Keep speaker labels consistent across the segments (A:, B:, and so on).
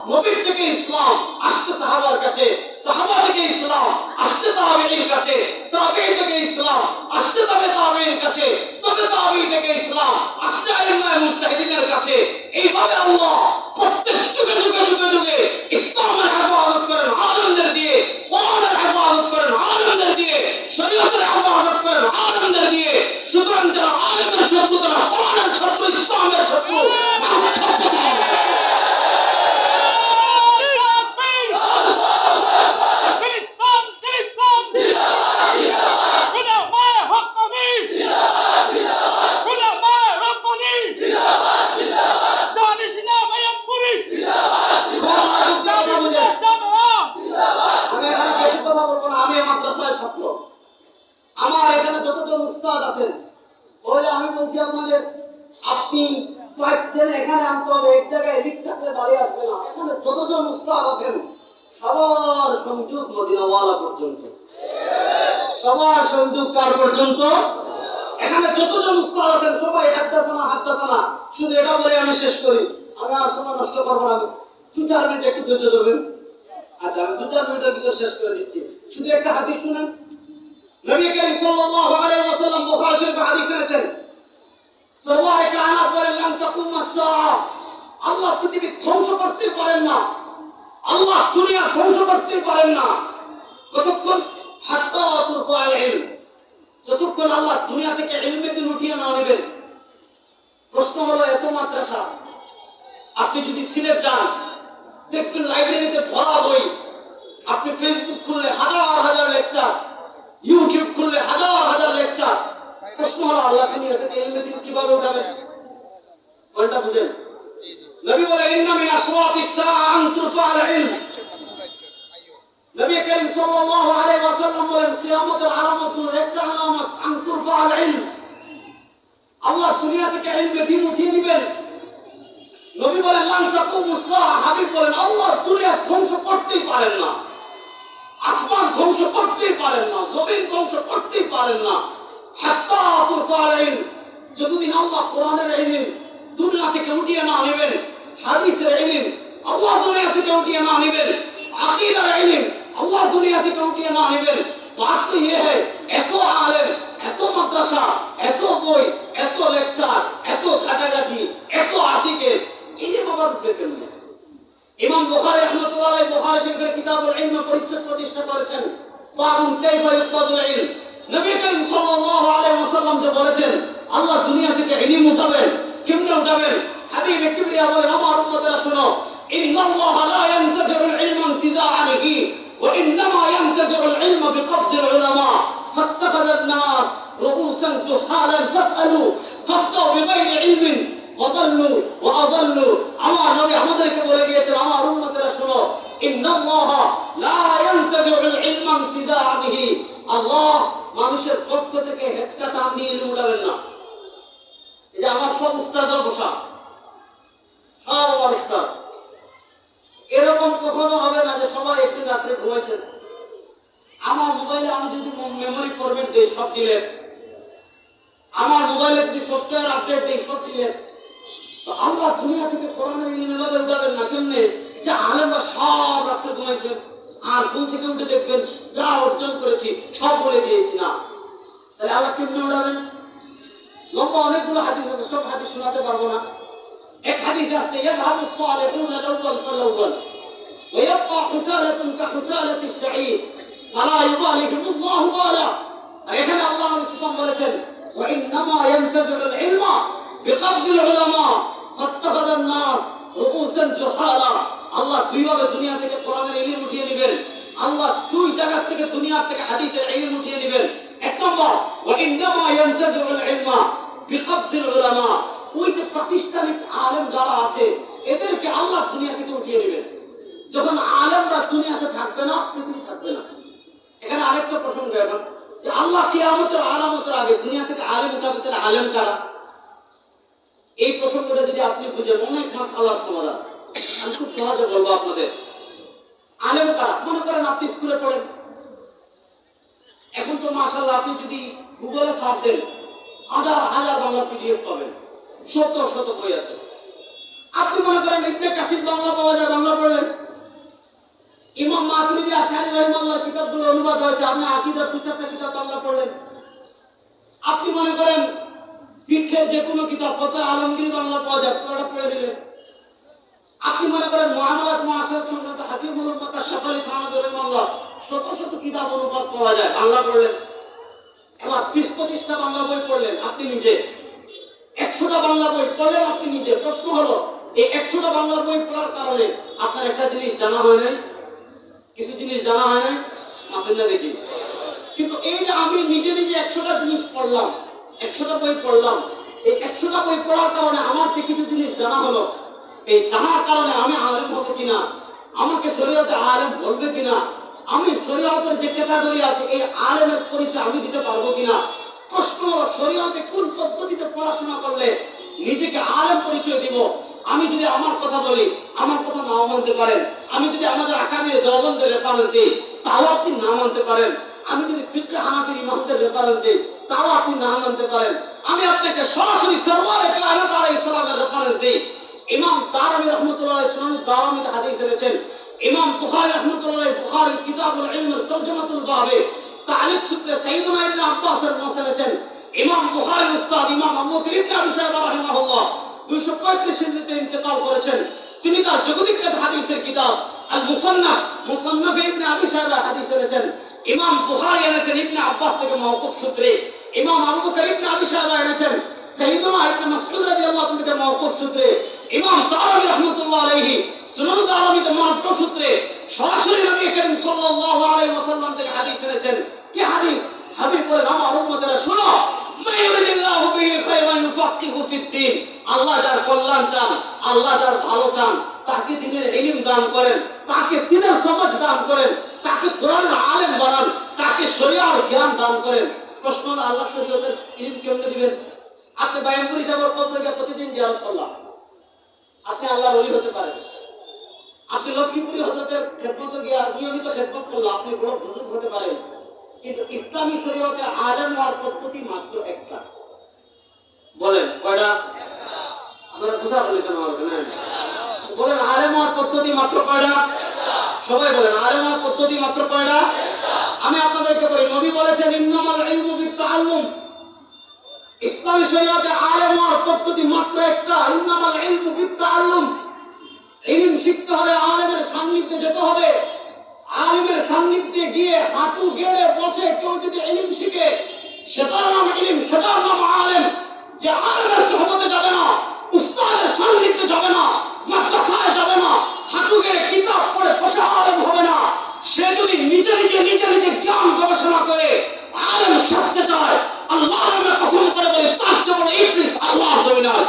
A: নবীর থেকে ইসলাম আসতে সাহাবার কাছে, সাহাবা থেকে ইসলাম আসতে তাবেঈর কাছে, তাবেঈ থেকে ইসলাম আসতে তবে তাবেঈর কাছে, তবে তাবেঈ থেকে ইসলাম আসতে আইম্মায়ে মুস্তাহিদিনের কাছে। এইভাবে আল্লাহ প্রত্যেক যুগে যুগে যুগে যুগে ইসলামের হেফাজত করেন আনন্দের দিয়ে কোরআনের হেফাজত করেন আনন্দের দিয়ে শরীয়তের হেফাজত করেন আনন্দের দিয়ে সুতরাং যারা আনন্দের শত্রু তারা কোরআনের শত্রু ইসলামের শত্রু মানুষ শত্রু
B: ফিলিস্তিন ফিলিস্তিন উলামায়ে হক্কানি উলামায়ে রব্বানি জানিসনা মায়ামপুরি জানিসনা জামা
A: আমি এখানে বেশি কথা বলব না, আমি এই মাদ্রাসার ছাত্র। আমার এখানে যতজন উস্তাদ আছেন তাহলে আমি বলছি আপনাদের আপনি কয়েকজন এখানে আনতে হবে এক জায়গায় লিখ থাকলে দাঁড়িয়ে আসবে না এখানে যতজন উস্তাদ আছেন সবার মদিনাওয়ালা পর্যন্ত। সবার সংযোগ কার পর্যন্ত? এখানে যতজন উস্তাদ আছেন, সবাই হাদ্দাসা না হাদ্দাসা না শুধু এটা বলে আমি শেষ করি। আমি আর সময় নষ্ট করব না। দু চার মিনিট একটু ধৈর্য ধরবেন। আচ্ছা আমি দু চার মিনিটের ভিতর শেষ করে দিচ্ছি। শুধু একটা হাদিস শুনেন। নবী করিম সাল্লাল্লাহু আলাইহি ওয়াসাল্লাম বুখারী শরীফে হাদিস এনেছেন। সবাই কানা বলেন, লাম তাকুম আল্লাহ পৃথিবী ধ্বংস করতে পারেন না। আল্লাহ দুনিয়া ধ্বংস করতে পারেন না। কতক্ষণ হাত্তা তুরফা আল-ইলম যতক্ষণ আল্লাহ দুনিয়া থেকে ইলমে দিন উঠিয়ে না নেবেন প্রশ্ন হলো এত মাদ্রাসা আপনি যদি সিলেট যান দেখবেন লাইব্রেরিতে ভরা বই আপনি ফেসবুক খুললে হাজার হাজার লেকচার ইউটিউব খুললে হাজার হাজার লেকচার প্রশ্ন হলো আল্লাহ দুনিয়া থেকে ইলমে দিন কীভাবে উঠাবেন কোনটা বুঝেন। নবী বলে মিন আসওয়াতিস সাআ আন তুরফা আল ইলম নবী করিম সাল্লাল্লাহু আলাইহি ওয়াসাল্লাম বলেন, কিয়ামতের আলামত হলো একটা আলামত আন তুরফা আল ইলম। আল্লাহ দুনিয়া থেকে ইলমে দিন উঠিয়ে নেবেন নবী বলেন লান তাকুমু সাআ হাবিব বলেন, আল্লাহ দুনিয়া ধ্বংস করতেই পারেন না। আসমান ধ্বংস করতেই পারেন না। জমিন ধ্বংস করতেই পারেন না। হাত্তা তুরফা আল ইলম। যতদিন আল্লাহ কোরআনের ইলম দুনিয়া থেকে উঠিয়ে না নেবেন, হাদিসের ইলম আল্লাহ দুনিয়া থেকে উঠিয়ে না নেবেন, আকিদার ইলম আল্লাহ দুনিয়া থেকে উঠিয়ে না নেবেন बात तो ये है এত আলেম এত মাদ্রাসা এত বই এত লেকচার এত ঘাটাঘাটি এত আর্টিকেল এই যে বাবা রূপে কেমনে ইমাম বুখারী রাহমাতুল্লাহ আলাইহি বুখারী শরীফের কিতাবুল ইলম পরিচ্ছেদ প্রতিষ্ঠা করেছেন বাবুন কাইফা ইউকাদুল ইলম নবী করিম সাল্লাল্লাহু আলাইহি ওয়াসাল্লাম যে বলেছেন আল্লাহ দুনিয়া থেকে ইলম উঠাবেন কেমনে উঠাবেন হাবিব কিবরিয়া বলেন আমার উম্মতেরা শুনো ইন্নাল্লাহ লা ইয়ানতাজিরুল ইলমা ইন্তিজাআনিহি وإنما ينتزع العلم بقبض العلماء فاتخذ الناس رؤوسا جهالا فاسألوا فافتوا بغير علم وضلوا وأضلوا. আমার মোবাইলে আমি যদি মেমোরি করবেন দিই সব দিলেন আমার মোবাইলে যদি সফটওয়্যার আপডেট দিই সব দিলেন তো আমরা দুনিয়া থেকে কোরআনের নিরাপদে উঠাবেন না জন্য যে আলেমরা সব রাত্রে ঘুমাইছেন আর ঘুম থেকে উঠে দেখবেন, যা অর্জন করেছি, সব বলে দিয়েছি না। তাহলে আল্লাহ কেমনি উঠাবেন লম্বা অনেকগুলো হাদিস হবে, সব হাদিস শোনাতে পারব না। এক হাদিস আছে এক হাদিস সালেহুন আলাউল ফালাউল ওয়ায়াবকা হুসালাতুন কা হুসালাতিশ শাঈর ফালা ইউযালিকুমুল্লাহু ওয়ালা আর এখানে আল্লাহ ইসলাম বলেছেন ওয়া ইন্নামা দুনিয়া থেকে কোরআনের ইলম উঠিয়ে নেবেন আল্লাহ দুই জায়গা থেকে দুনিয়া থেকে হাদিসের ইলম উঠিয়ে নেবেন এক নম্বর ওয়া ইন্নামা ইলমা বিকবদিল উলামা। ওই যে প্রাতিষ্ঠানিক আলেম যারা আছে, এদেরকে আল্লাহ দুনিয়া থেকে উঠিয়ে নেবেন যখন আলেমরা দুনিয়াতে থাকবে না পৃথিবী থাকবে না। এখানে আরেকটা প্রসঙ্গ এখন, যে আল্লাহ কিয়ামতের আলামতের আগে, দুনিয়া থেকে আলেম উঠাবে তাহলে আলেম কারা? এই প্রসঙ্গটা যদি আপনি বুঝেন, অনেক মাস আল্লাহর সমাধান। আমি খুব সহজে বলব আপনাদের। আলেম কারা? মনে করেন আপনি স্কুলে পড়েন। এখন তো মাসাল্লাহ আপনি যদি গুগলে সার্চ দেন, হাজার হাজার বাংলা পিডিএফ পাবেন। শত শত বই আছে। আপনি মনে করেন ইবনে কাসির বাংলা পাওয়া যায়, বাংলা পড়লেন ইমাম মাতুরিদি আশারি রহিমাল্লাহর কিতাবগুলো অনুবাদ হয়েছে, আপনি আকিদার দু কিতাব বাংলা পড়লেন। আপনি মনে করেন ফিক্ষে যে কোনো কিতাব কত আলমগীর বাংলা পাওয়া যায় পুরোটা পড়ে দিলেন আপনি মনে করেন মহামারাত মহাশয় সংক্রান্ত হাকিম মোহাম্মদ সকালী থানাদ রহিমাল্লাহ শত শত কিতাব অনুবাদ পাওয়া যায় বাংলা পড়লেন। এবার ত্রিশ পঁচিশটা বাংলা বই পড়লেন, আপনি নিজে। একশোটা বাংলা বই পড়লেন আপনি নিজে। প্রশ্ন হলো, এই একশোটা বাংলা বই পড়ার কারণে আপনার একটা জিনিস জানা হয় নাই? কিছু জিনিস জানা হয় নাই? আপনি না দেখি? কিন্তু এই যে আমি নিজে নিজে একশোটা জিনিস পড়লাম একশোটা বই পড়লাম এই একশোটা বই পড়ার কারণে আমার যে কিছু জিনিস জানা হলো এই জানার কারণে আমি আলেম হব কিনা? আমাকে শরীয়তে আলেম বলবে কিনা? আমি শরীয়তের যে ক্যাটাগরি আছে এই আলেমের পরিচয় আমি দিতে পারব কিনা? প্রশ্ন হলো, শরীয়তে কোন পদ্ধতিতে পড়াশোনা করলে নিজেকে আলেম পরিচয় দিব? আমি যদি আমার কথা বলি, আমার কথা নাও মানতে পারেন। আমি যদি আমাদের আকামে জবন্দের রেফারেন্স দিই, তাও আপনি না মানতে পারেন। আমি যদি ফিক্রে হানাফির ইমামদের রেফারেন্স দিই, তাও আপনি না মানতে পারেন। আমি আপনাকে সরাসরি সরওয়ারে কায়নাত আলাইহিস সালামের রেফারেন্স দিই। ইমাম দারামি রহমতুল্লাহ সুনান দারামিতে হাদিস এনেছেন। ইমাম বুখারী রহমতুল্লাহ বুখারী কিতাবুল ইলম তরজমাতুল বাবে তালিক সূত্রে সাইয়েদনা ইবনে আব্বাসের মসা এনেছেন। ইমাম বুখারী উস্তাদ ইমাম আবু বকর ইবনে শাইবা রাহিমাহুল্লাহ 235 হিজরিতে ইন্তেকাল করেছেন। তিনি তার জগদীকার হাদিসের কিতাব আল মুসান্নাফ মুসান্নাফ ইবনে আবি শাইবা হাদিস এনেছেন। ইমাম বুখারী এনেছেন ইবনে আব্বাস থেকে মাওকুফ সূত্রে। ইমাম আবু বকর ইবনে আবি শাইবা এনেছেন। সাইয়েদনা ইবনে মাসউদ রাদিয়াল্লাহু থেকে মাওকুফ সূত্রে। ইমাম তারাবি রাহমাতুল্লাহ আলাইহি সুনান দারামিতে মাওকুফ সূত্রে। সরাসরি নবী করিম সাল্লাল্লাহু আলাইহি ওয়াসাল্লাম থেকে হাদিস এনেছেন। কি হাদিস? হাবিব বলেন আমার উম্মতেরা, শুনো মাইয়ুরিদিল্লাহু বিহি খায়রান ইউফাক্কিহু ফিদ্দিন আল্লাহ যার কল্যাণ চান, আল্লাহ যার ভালো চান, তাকে দিনের ইলম দান করেন, তাকে দিনের সমাজ দান করেন, তাকে কোরআনের আলেম বানান, তাকে শরিয়ার জ্ঞান দান করেন। প্রশ্ন হলো, আল্লাহ শরীয়তের ইলম কেমনে দিবেন? আপনি বায়ামপুরি সাহেবের পত্রিকা প্রতিদিন জিয়ারত করলাম। আপনি আল্লাহ বলি হতে পারেন। আপনি লক্ষ্মীপুরি হজরতের খেদমত গিয়া নিয়মিত খেদমত করলে আপনি বড় বুজুর্গ হতে পারেন। কিন্তু ইসলামী শরীয়তে আলেম হওয়ার পদ্ধতি মাত্র একটা। বলেন, কয়টা আপনারা বুঝা বলেছেন আমাকে না বলেন হওয়ার পদ্ধতি মাত্র কয়টা? সবাই বলেন পদ্ধতি মাত্র কয়টা? আমি আপনাদেরকে বলি, নবী বলেছেন ইসলামী শরীয়তে পদ্ধতি মাত্র একটা শিখতে হলে আলেমের সান্নিধ্যে যেতে হবে। আলেমের সান্নিধ্যে গিয়ে হাঁটু গেড়ে বসে কেউ যদি ইলম শিখে, সেটার নাম ইলম, সেটার নাম আলেম। যে আলেমের যাবে না। সান্নিধ্যে যাবে না, মাদ্রাসায় যাবে না হাঁটু কিতাব পড়ে বসে আলেম হবে না। সে যদি নিজে নিজে নিজে নিজে জ্ঞান গবেষণা করে, আলেম শিখতে চায়, আল্লাহ নামে কসম করে বলে, তার চেয়ে বড় আল্লাহ জমিনে আর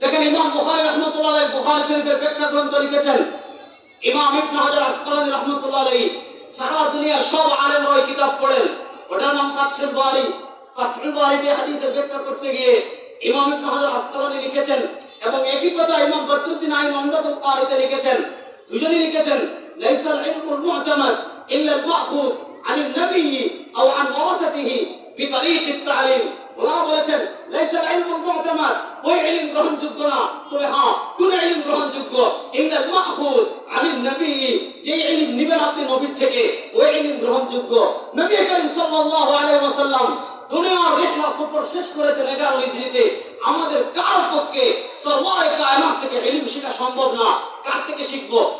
A: দেখেন ইমাম বুখারী রহমতুল্লাহ আলাইহি, বুখারী শরীফের ব্যাখ্যা গ্রন্থ লিখেছেন, ইমাম ইবনে হাজার আসকালানি রহমতুল্লাহ আলাইহি, সারা দুনিয়ার সব আলেমরা ওই কিতাব পড়েন। ওটার নাম ফাতহুল বারি। ফাতহুল বারিতে হাদিসের ব্যাখ্যা করতে গিয়ে ইমাম ইবনে হাজার লিখেছেন এবং একই কথা ইমাম বদরুদ্দিন আই কারিতে লিখেছেন। দুজনেই লিখেছেন, লাইসাল ইলমুল মুআতামাদ ইল্লা আল মাখুদ আন নবী আও আন ওয়াসাতিহি বিতারিক তালিম। ওরা বলেছেন, লাইসাল ইলমুল মুআতামাদ ওই ইলম গ্রহণযোগ্য না। তবে হ্যাঁ কোন ইলম গ্রহণযোগ্য? ইল্লা আল মাখুদ আন নবী যে ইলম নিবেন আপনি নবীর থেকে, ওই ইলম গ্রহণযোগ্য। নবী করিম সাল্লাল্লাহু আলাইহি ওয়াসাল্লাম দুনিয়ার সফর শেষ করেছেন এগারো আমাদের কার পক্ষে সর্বায় কায়নাত থেকে ইলম শেখা সম্ভব না? কার থেকে শিখব?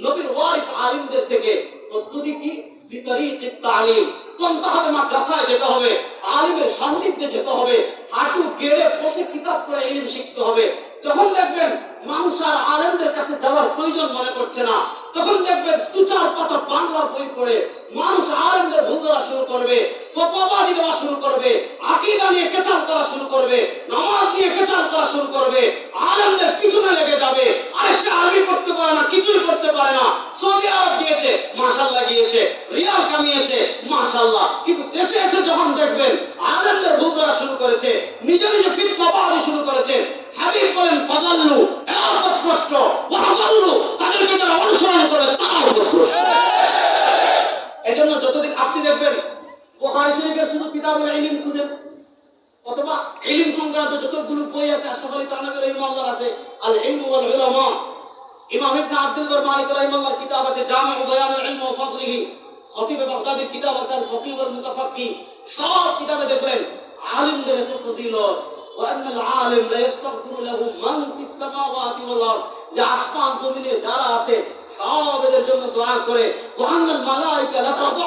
A: নবীর ওয়ারিস আলিমদের থেকে। পদ্ধতি কি? তালিম। কোনটা হবে মাদ্রাসায় যেতে হবে? আলিমের সান্নিধ্যে যেতে হবে। হাঁটু গেড়ে বসে কিতাব করে ইলিম শিখতে হবে। যখন দেখবেন মানুষ আর আলেমদের কাছে যাওয়ার প্রয়োজন মনে করছে না। তখন দেখবে দু চার পাতা বাংলা বই পড়ে মানুষ আলেমদের ভুল করা শুরু করবে, ফতোয়াবাজি দেওয়া শুরু করবে, আকিদা নিয়ে কেচাল করা শুরু করবে, নামাজ নিয়ে কেচাল করা শুরু করবে। আলেমদের পিছনে লেগে যাবে। আরে সে আরবি পড়তে পারে না, কিছুই করতে পারে না। সৌদি আরব গিয়েছে মাশাল্লাহ গিয়েছে, রিয়াল কামিয়েছে মাশাল্লাহ কিন্তু দেশে এসে যখন দেখবেন, আলেমদের ভুল ধরা শুরু করেছে, নিজে নিজে ফিতনা পাওয়া শুরু করেছে, হাবিব বলেন ফাদাল্লু এরা কষ্ট ওয়াহাবাল্লু তাদেরকে যারা অনুসরণ করে তারা এজন্য যতদিন আপনি দেখবেন বুখারী শরীফের শুধু কিতাবের ইলম খুঁজেন অথবা ইলম সংক্রান্ত যতগুলো বই আছে আশরাফ আলী তানবীর রহিমাল্লাহ আছে আল ইলম ওয়াল উলামা ইমাম ইবনে আব্দুল বার মালিক রহিমাল্লাহ কিতাব আছে জামিউ বায়ান আল ইলম ওয়া ফাদলিহি খতিব বাগদাদির কিতাব আছে আল ফকিহ ওয়াল মুতাফাক্কি সব কিতাবে দেখবেন আলিমদের এত ফজিলত وأن العالم لا يستغفر له من في السماوات والأرض যে আসমান জমিনে যারা আছে সব এদের জন্য দোয়া করে وأن الملائكة لا تضع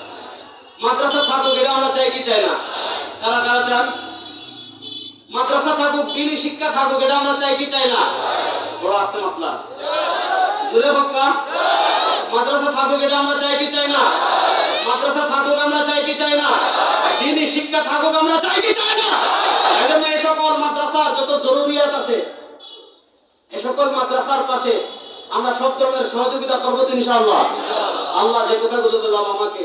A: মাদ্রাসা থাকুক, এটা আমরা চাই, কি চাই না? কারা কারা চান? মাদ্রাসা থাকুক, দিনী শিক্ষা থাকুক, এটা আমরা চাই, কি চাই না? বড় আসতে মাতলা জুড়ে হোক মাদ্রাসা থাকুক, এটা আমরা চাই, কি চাই না? মাদ্রাসা থাকুক, আমরা চাই, কি চাই না? দিনী শিক্ষা থাকুক, আমরা চাই, কি চাই না? এজন্য এই সকল মাদ্রাসার যত জরুরিয়াত আছে, এ সকল মাদ্রাসার পাশে আমরা সব ধরনের সহযোগিতা করব ইনশাআল্লাহ। আল্লাহ যে কথা কথাগুলো বললাম আমাকে